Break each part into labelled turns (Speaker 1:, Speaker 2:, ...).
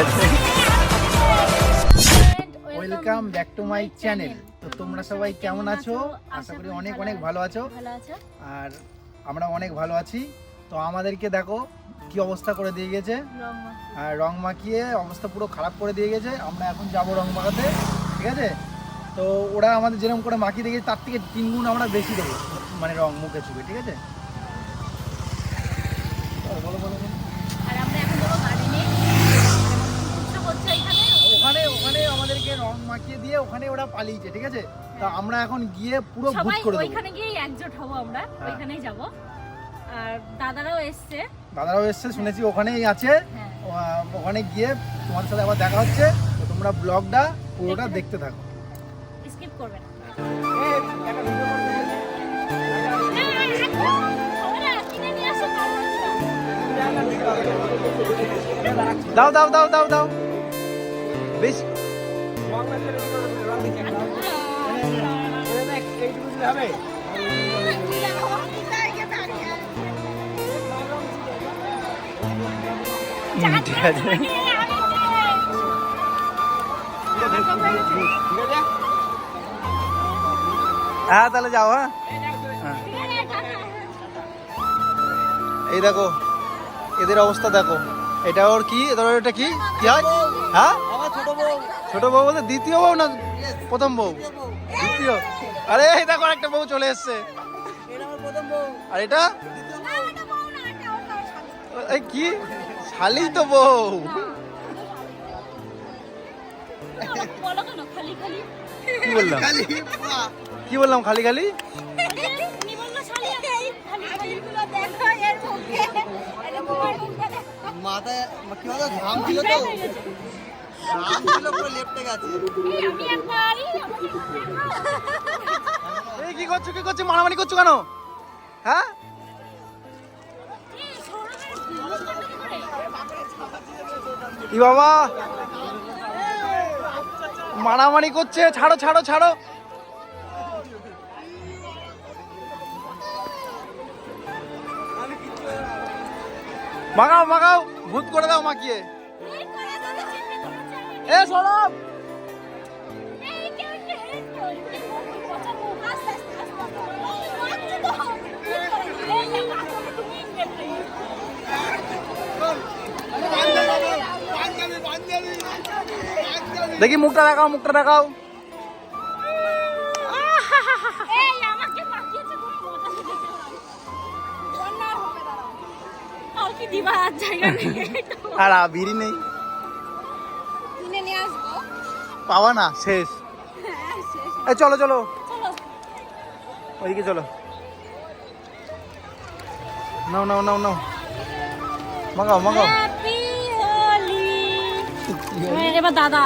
Speaker 1: আছে welcome back to my channel তো তোমরা সবাই কেমন আছো? আশা করি অনেক অনেক ভালো আছো। আর আমরা অনেক ভালো আছি। তো আমাদেরকে দেখো কি অবস্থা করে দিয়ে গেছে। আর রং মাখিয়ে অবস্থা পুরো খারাপ করে দিয়ে গেছে। আমরা এখন যাব রং মাখাতে ঠিক আছে? তো ওরা আমাদের যেরকম করে মাখিয়ে দিয়ে গেছে তার থেকে তিন গুণ আমরা বেশি দেবো। মানে রং মুখে চুকে ঠিক আছে? বলো, বলো, বলো, বলো।
Speaker 2: আর আমরা এখন যাব গার্ডেনে উৎসব হচ্ছে এখানে
Speaker 1: ওখানে ওখানে আমাদেরকে রং মাখিয়ে দিয়ে ওখানে ওরা পালিয়েছে ঠিক আছে? তা আমরা এখন গিয়ে পুরো ভূত করে দেবো।
Speaker 2: ওইখানে গিয়েই একজোট হব আমরা
Speaker 1: হ্যাঁ।
Speaker 2: ওইখানেই যাব। আর দাদারাও এসছে।
Speaker 1: দাদারাও এসছে শুনেছি ওখানেই আছে।
Speaker 2: হ্যাঁ।
Speaker 1: ওখানে গিয়ে তোমার সাথে আবার দেখা হচ্ছে। তো তোমরা ব্লগটা পুরোটা দেখতে থাকো।
Speaker 2: স্কিপ করবে না।
Speaker 1: দাও দাও দাও দাও দাও। বেশ। হ্যাঁ তাহলে যাও হ্যাঁ। এই দেখো, এদের অবস্থা দেখো। এটা ওর কি? ওটা কি? কি হয়? হ্যাঁ? ছোট বউ। বলতে দ্বিতীয় বউ না প্রথম বউ? দ্বিতীয়। আরে দেখো একটা বউ চলে এসছে। আর এটা? এই কি? শালি তো বউ।
Speaker 2: বলো কেন খালি খালি
Speaker 1: কি বললাম? কি বললাম খালি খালি
Speaker 3: মাথায় কি বলতো ঘাম ছিল তো?
Speaker 2: এই
Speaker 1: কি করছ কি করছ, মারামারি করছ কেন? হ্যাঁ?
Speaker 2: কি
Speaker 1: বাবা। মারামারি করছে, ছাড়ো ছাড়ো ছাড়ো। মাগাও মাগাও, ভূত করে দাও মাকিয়ে
Speaker 2: তো এই দেখো
Speaker 1: মুখটা দেখাও মুখটা দেখাও।
Speaker 2: আর জায়গা নেই।
Speaker 1: পাওয়া না শেষ।
Speaker 2: হ্যাঁ
Speaker 1: এই চলো চলো।
Speaker 2: চলো।
Speaker 1: ওইদিকে চলো। নাও নাও নাও নাও। মাগাও মাগাও।
Speaker 2: এবার দাদা।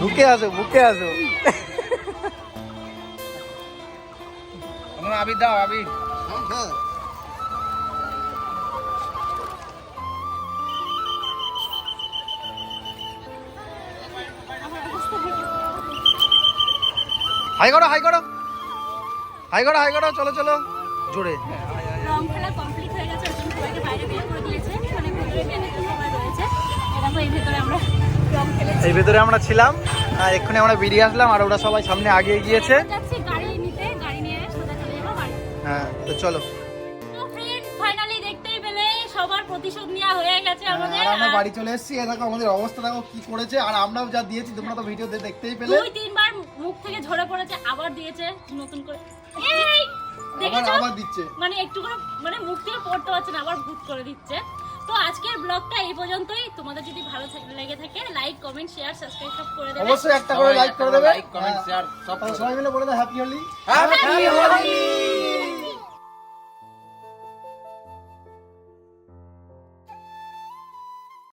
Speaker 1: বুকে আসো বুকে আসো। আবির দাও
Speaker 3: হ্যাঁ
Speaker 1: হাই করো হাই করো। হাই করো হাই করো চলো চলো। জোরে।
Speaker 2: রং খেলা কমপ্লিট হয়ে গেছে ওই সবাইকে বাইরে বের করে দিয়েছে। মানে ভেতরে ম্যানেজার সবাই রয়েছে। এরকম এই ভেতরে আমরা রং খেলেছি।
Speaker 1: এই ভেতরে আমরা ছিলাম। আর এক্ষুনি আমরা বেরিয়ে আসলাম আর ওরা সবাই সামনে আগিয়ে গিয়েছে। হ্যাঁ তো চলো।
Speaker 2: তো ফ্রেন্ড ফাইনালি দেখতেই পেলে সবার প্রতিশোধ নেওয়া হয়ে গেছে আমাদের
Speaker 1: আর আমরা বাড়ি চলে এসেছি। দেখো আমাদের অবস্থা দেখো কি করেছে আর আমরাও যা দিয়েছি তোমরা তো ভিডিওতে দেখতেই পেলে।
Speaker 2: দুই তিনবার মুখ থেকে ঝরে পড়েছে আবার দিয়েছে নতুন করে। এই দেখেছ?
Speaker 1: আবার দিচ্ছে।
Speaker 2: মানে একটু করে মানে মুখ থেকে পড়তে পারছে না আবার ভূত করে দিচ্ছে। তো আজকের ব্লগটা এই পর্যন্তই। তোমাদের যদি ভালো লেগে থাকে লাইক কমেন্ট শেয়ার সাবস্ক্রাইব সব করে দেবে।
Speaker 1: অবশ্যই একটা করে লাইক করে দেবে।
Speaker 3: লাইক কমেন্ট শেয়ার সব
Speaker 1: সবাই মিলে বলে দাও হ্যাপি হোলি
Speaker 2: Happy Holi!